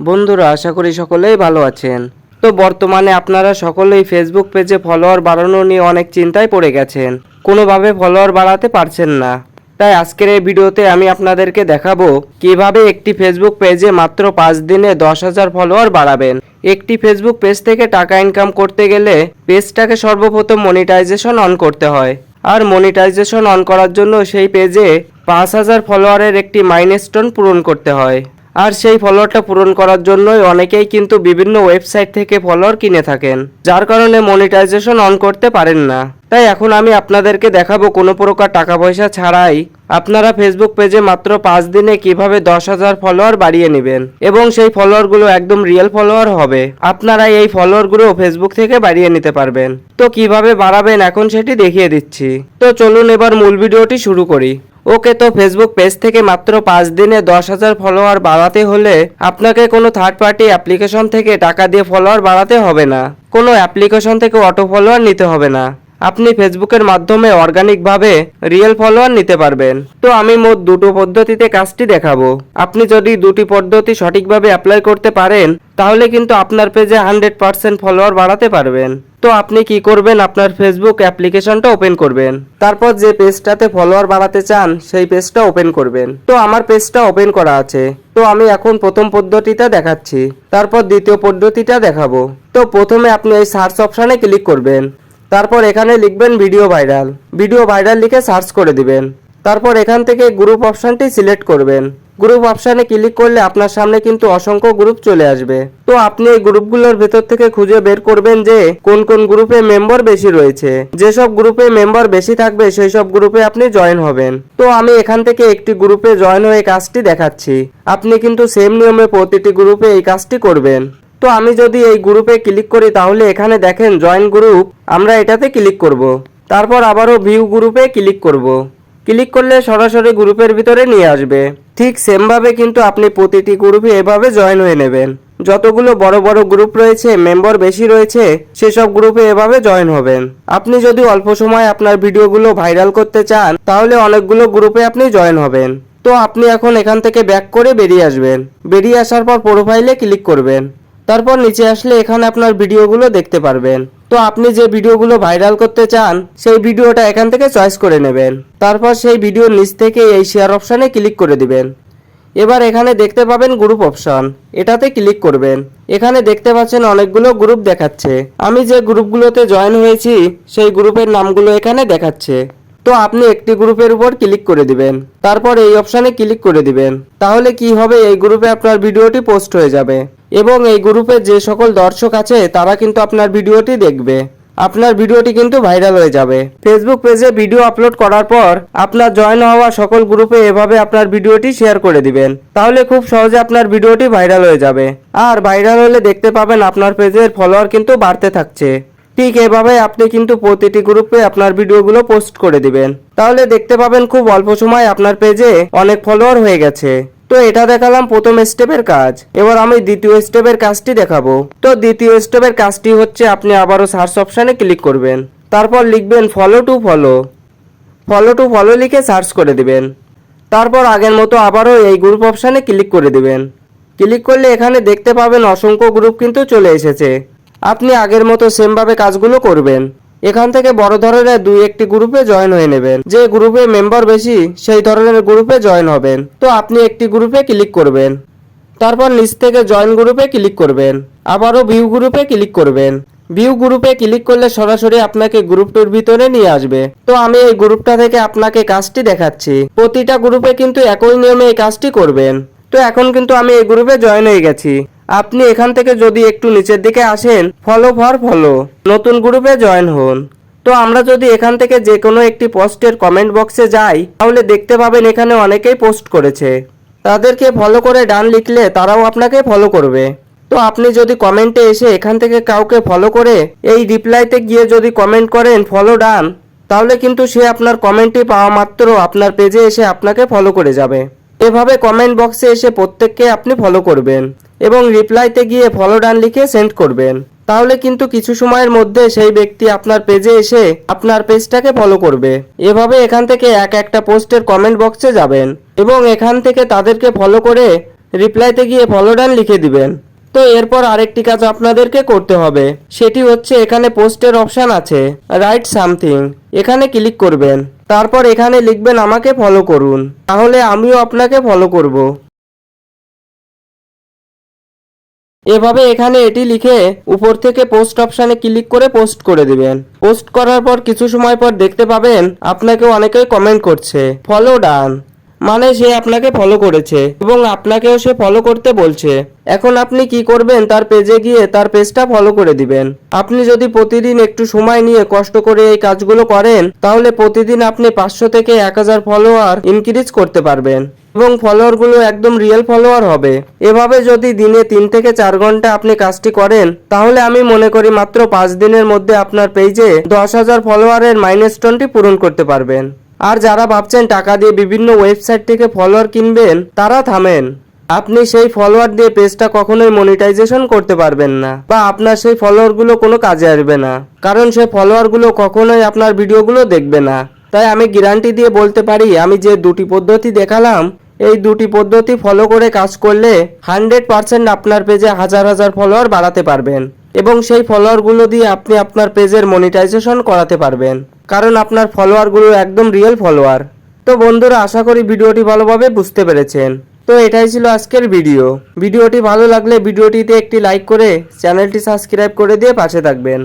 বন্ধুরা, আশা করি সকলেই ভালো আছেন। তো বর্তমানে আপনারা সকলেই ফেসবুক পেজে ফলোয়ার বাড়ানো নিয়ে অনেক চিন্তায় পড়ে গেছেন। কোনোভাবে ফলোয়ার বাড়াতে পারছেন না। তাই আজকের এই ভিডিওতে আমি আপনাদেরকে দেখাবো কীভাবে একটি ফেসবুক পেজে মাত্র পাঁচ দিনে দশ হাজার ফলোয়ার বাড়াবেন। একটি ফেসবুক পেজ থেকে টাকা ইনকাম করতে গেলে পেজটাকে সর্বপ্রথম মনিটাইজেশন অন করতে হয়। আর মনিটাইজেশন অন করার জন্য সেই পেজে পাঁচ হাজার ফলোয়ারের একটি মাইলস্টোন পূরণ করতে হয়। আর সেই ফলোয়ারটা পূরণ করার জন্যই অনেকেই কিন্তু বিভিন্ন ওয়েবসাইট থেকে ফলোয়ার কিনে থাকেন, যার কারণে মনিটাইজেশন অন করতে পারেন না। তাই এখন আমি আপনাদেরকে দেখাবো কোনো প্রকার টাকা পয়সা ছাড়াই আপনারা ফেসবুক পেজে মাত্র পাঁচ দিনে কীভাবে দশ হাজার ফলোয়ার বাড়িয়ে নেবেন এবং সেই ফলোয়ারগুলো একদম রিয়েল ফলোয়ার হবে। আপনারা এই ফলোয়ারগুলো ফেসবুক থেকে বাড়িয়ে নিতে পারবেন। তো কীভাবে বাড়াবেন এখন সেটি দেখিয়ে দিচ্ছি। তো চলুন এবার মূল ভিডিওটি শুরু করি। ওকে, তো ফেসবুক পেজ থেকে মাত্র পাঁচ দিনে দশ হাজার ফলোয়ার বাড়াতে হলে আপনাকে কোনো থার্ড পার্টি অ্যাপ্লিকেশন থেকে টাকা দিয়ে ফলোয়ার বাড়াতে হবে না। কোনো অ্যাপ্লিকেশন থেকে অটো ফলোয়ার নিতে হবে না। আপনি ফেসবুকের মাধ্যমে অর্গানিকভাবে রিয়েল ফলোয়ার নিতে পারবেন। তো আমি মোট দুটো পদ্ধতিতে কাজটি দেখাবো। আপনি যদি দুটি পদ্ধতি সঠিকভাবে অ্যাপ্লাই করতে পারেন, তাহলে কিন্তু আপনার পেজে হান্ড্রেড পার্সেন্ট ফলোয়ার বাড়াতে পারবেন। তো আপনি কি করবেন? আপনার ফেসবুক অ্যাপ্লিকেশনটা ওপেন করবেন। তারপর যে পেজটাতে ফলোয়ার বাড়াতে চান, সেই পেজটা ওপেন করবেন। তো আমার পেজটা ওপেন করা আছে। তো আমি এখন প্রথম পদ্ধতিটা দেখাচ্ছি। তারপর দ্বিতীয় পদ্ধতিটা দেখাবো। তো প্রথমে আপনি এই সার্চ অপশানে ক্লিক করবেন। তারপর এখানে লিখবেন ভিডিও ভাইরাল ভিডিও ভাইরাল লিখে সার্চ করে দিবেন। তারপর এখান থেকে গ্রুপ অপশানটি সিলেক্ট করবেন। গ্রুপ অপশানে ক্লিক করলে আপনার সামনে কিন্তু অসংখ্য গ্রুপ চলে আসবে। তো আপনি এই গ্রুপগুলোর ভেতর থেকে খুঁজে বের করবেন যে কোন কোন গ্রুপে মেম্বার বেশি রয়েছে। যেসব গ্রুপে মেম্বার বেশি থাকবে সেই সব গ্রুপে আপনি জয়েন হবেন। তো আমি এখান থেকে একটি গ্রুপে জয়েন হয়ে কাজটি দেখাচ্ছি। আপনি কিন্তু সেম নিয়মে প্রতিটি গ্রুপে এই কাজটি করবেন। তো আমি যদি এই গ্রুপে ক্লিক করি তাহলে এখানে দেখেন জয়েন গ্রুপ আমরা এটাতে ক্লিক করব। তারপর আবারও ভিউ গ্রুপে ক্লিক করব। ক্লিক করলে সরাসরি গ্রুপের ভিতরে নিয়ে আসবে। ঠিক সেমভাবে কিন্তু আপনি প্রতিটি গ্রুপে এভাবে জয়েন হয়ে নেবেন। যতগুলো বড় বড় গ্রুপ রয়েছে মেম্বার বেশি রয়েছে, সেসব গ্রুপে এভাবে জয়েন হবেন। আপনি যদি অল্প সময় আপনার ভিডিওগুলো ভাইরাল করতে চান, তাহলে অনেকগুলো গ্রুপে আপনি জয়েন হবেন। তো আপনি এখন এখান থেকে ব্যাক করে বেরিয়ে আসবেন। বেরিয়ে আসার পর প্রোফাইলে ক্লিক করবেন। তারপর নিচে আসলে এখানে আপনার ভিডিওগুলো দেখতে পারবেন। তো আপনি যে ভিডিওগুলো ভাইরাল করতে চান, সেই ভিডিওটা এখান থেকে চয়েস করে নেবেন। তারপর সেই ভিডিওর নিচ থেকে এই শেয়ার অপশানে ক্লিক করে দিবেন। এবার এখানে দেখতে পাবেন গ্রুপ অপশন এটাতে ক্লিক করবেন। এখানে দেখতে পাচ্ছেন অনেকগুলো গ্রুপ দেখাচ্ছে। আমি যে গ্রুপগুলোতে জয়েন হয়েছি, সেই গ্রুপের নামগুলো এখানে দেখাচ্ছে। তো আপনি একটি গ্রুপের উপর ক্লিক করে দিবেন। তারপর এই অপশানে ক্লিক করে দিবেন। তাহলে কি হবে? এই গ্রুপে আপনার ভিডিওটি পোস্ট হয়ে যাবে। এবং এই গ্রুপে যে সকল দর্শক আছে, তারা কিন্তু আপনার ভিডিওটি দেখবে। আপনার ভিডিওটি কিন্তু ভাইরাল হয়ে যাবে। ফেসবুক পেজে ভিডিও আপলোড করার পর আপনার জয়েন হওয়া সকল গ্রুপে এভাবে আপনার ভিডিওটি শেয়ার করে দিবেন। তাহলে খুব সহজে আপনার ভিডিওটি ভাইরাল হয়ে যাবে। আর ভাইরাল হলে দেখতে পাবেন আপনার পেজের ফলোয়ার কিন্তু বাড়তে থাকছে। ঠিক এভাবে আপনি কিন্তু প্রতিটি গ্রুপে আপনার ভিডিওগুলো পোস্ট করে দিবেন। তাহলে দেখতে পাবেন খুব অল্প সময় আপনার পেজে অনেক ফলোয়ার হয়ে গেছে। তো এটা দেখালাম প্রথম স্টেপের কাজ। এবার আমি দ্বিতীয় স্টেপের কাজটি দেখাবো। তো দ্বিতীয় স্টেপের কাজটি হচ্ছে আপনি আবারও সার্চ অপশানে ক্লিক করবেন। তারপর লিখবেন follow to follow follow to follow লিখে সার্চ করে দিবেন। তারপর আগের মতো আবারও এই গ্রুপ অপশানে ক্লিক করে দিবেন। ক্লিক করলে এখানে দেখতে পাবেন অসংখ্য গ্রুপ কিন্তু চলে এসেছে। আপনি আগের মতো সেমভাবে কাজগুলো করবেন। এখান থেকে বড় ধরনের দুই একটি গ্রুপে জয়েন হয়ে নেবেন। যে গ্রুপে মেম্বার বেশি, সেই ধরনের গ্রুপে জয়েন হবেন। তো আপনি একটি গ্রুপে ক্লিক করবেন। তারপর নিচ থেকে জয়েন গ্রুপে ক্লিক করবেন। আবারও ভিউ গ্রুপে ক্লিক করবেন। ভিউ গ্রুপে ক্লিক করলে সরাসরি আপনাকে গ্রুপটির ভিতরে নিয়ে আসবে। তো আমি এই গ্রুপটা থেকে আপনাকে কাজটি দেখাচ্ছি। প্রতিটা গ্রুপে কিন্তু একই নিয়মে এই কাজটি করবেন। তো এখন কিন্তু আমি এই গ্রুপে জয়েন হয়ে গেছি। আপনি এখান থেকে যদি একটু নিচের দিকে আসেন ফলো ফর ফলো নতুন গ্রুপে জয়েন হন। তো আমরা যদি এখান থেকে যে কোনো একটি পোস্টের কমেন্ট বক্সে যাই, তাহলে দেখতে পাবেন এখানে অনেকেই পোস্ট করেছে। তাদেরকে ফলো করে ডান লিখলে তারাও আপনাকে ফলো করবে। তো আপনি যদি কমেন্টে এসে এখান থেকে কাউকে ফলো করে এই রিপ্লাইতে গিয়ে যদি কমেন্ট করেন ফলো ডান, তাহলে কিন্তু সে আপনার কমেন্টটি পাওয়া মাত্র আপনার পেজে এসে আপনাকে ফলো করে যাবে। এভাবে কমেন্ট বক্সে এসে প্রত্যেককে আপনি ফলো করবেন। এবং রিপ্লাইতে গিয়ে ফলো ডান লিখে সেন্ড করবেন। তাহলে কিন্তু কিছু সময়ের মধ্যে সেই ব্যক্তি আপনার পেজে এসে আপনার পেজটাকে ফলো করবে। এভাবে এখান থেকে এক একটা পোস্টের কমেন্ট বক্সে যাবেন এবং এখান থেকে তাদেরকে ফলো করে রিপ্লাইতে গিয়ে ফলো ডান লিখে দিবেন। তো এরপর আরেকটি কাজ আপনাদেরকে করতে হবে। সেটি হচ্ছে এখানে পোস্টের অপশান আছে রাইট সামথিং এখানে ক্লিক করবেন। তারপর এখানে লিখবেন আমাকে ফলো করুন। তাহলে আমিও আপনাকে ফলো করব। এভাবে এখানে এটি লিখে উপর থেকে পোস্ট অপশানে ক্লিক করে পোস্ট করে দিবেন। পোস্ট করার পর কিছু সময় পর দেখতে পাবেন আপনাকে অনেকেই কমেন্ট করছে ফলো ডান মানে সে আপনাকে ফলো করেছে এবং আপনাকেও সে ফলো করতে বলছে। এখন আপনি কি করবেন, তার পেজে গিয়ে তার পেজটা ফলো করে দিবেন। আপনি যদি প্রতিদিন একটু সময় নিয়ে কষ্ট করে এই কাজগুলো করেন, তাহলে প্রতিদিন আপনি পাঁচশো থেকে এক হাজার ফলোয়ার ইনক্রিজ করতে পারবেন। এবং ফলোয়ারগুলো একদম রিয়েল ফলোয়ার হবে। এভাবে যদি দিনে তিন থেকে চার ঘণ্টা আপনি কাজটি করেন, তাহলে আমি মনে করি মাত্র পাঁচ দিনের মধ্যে আপনার পেজে দশ হাজার ফলোয়ারের মাইনেস্টোনটি পূরণ করতে পারবেন। আর যারা ভাবছেন টাকা দিয়ে বিভিন্ন ওয়েবসাইট থেকে ফলোয়ার কিনবেন, তারা থামেন। আপনি সেই ফলোয়ার দিয়ে পেজটা কখনোই মনিটাইজেশন করতে পারবেন না বা আপনার সেই ফলোয়ারগুলো কোনো কাজে আসবে না। কারণ সেই ফলোয়ারগুলো কখনোই আপনার ভিডিওগুলো দেখবে না। তাই আমি গ্যারান্টি দিয়ে বলতে পারি, আমি যে দুটি পদ্ধতি দেখালাম এই দুটি পদ্ধতি ফলো করে কাজ করলে হান্ড্রেড পার্সেন্ট আপনার পেজে হাজার হাজার ফলোয়ার বাড়াতে পারবেন এবং সেই ফলোয়ারগুলো দিয়ে আপনি আপনার পেজের মনিটাইজেশন করাতে পারবেন। কারণ আপনার ফলোয়ারগুলো একদম রিয়েল ফলোয়ার তো বন্ধুরা, আশা করি ভিডিওটি ভালোভাবে বুঝতে পেরেছেন। তো এটাই ছিল আজকের ভিডিও ভিডিওটি ভালো লাগলে ভিডিওটিতে একটি লাইক করে চ্যানেলটি সাবস্ক্রাইব করে দিয়ে পাশে থাকবেন।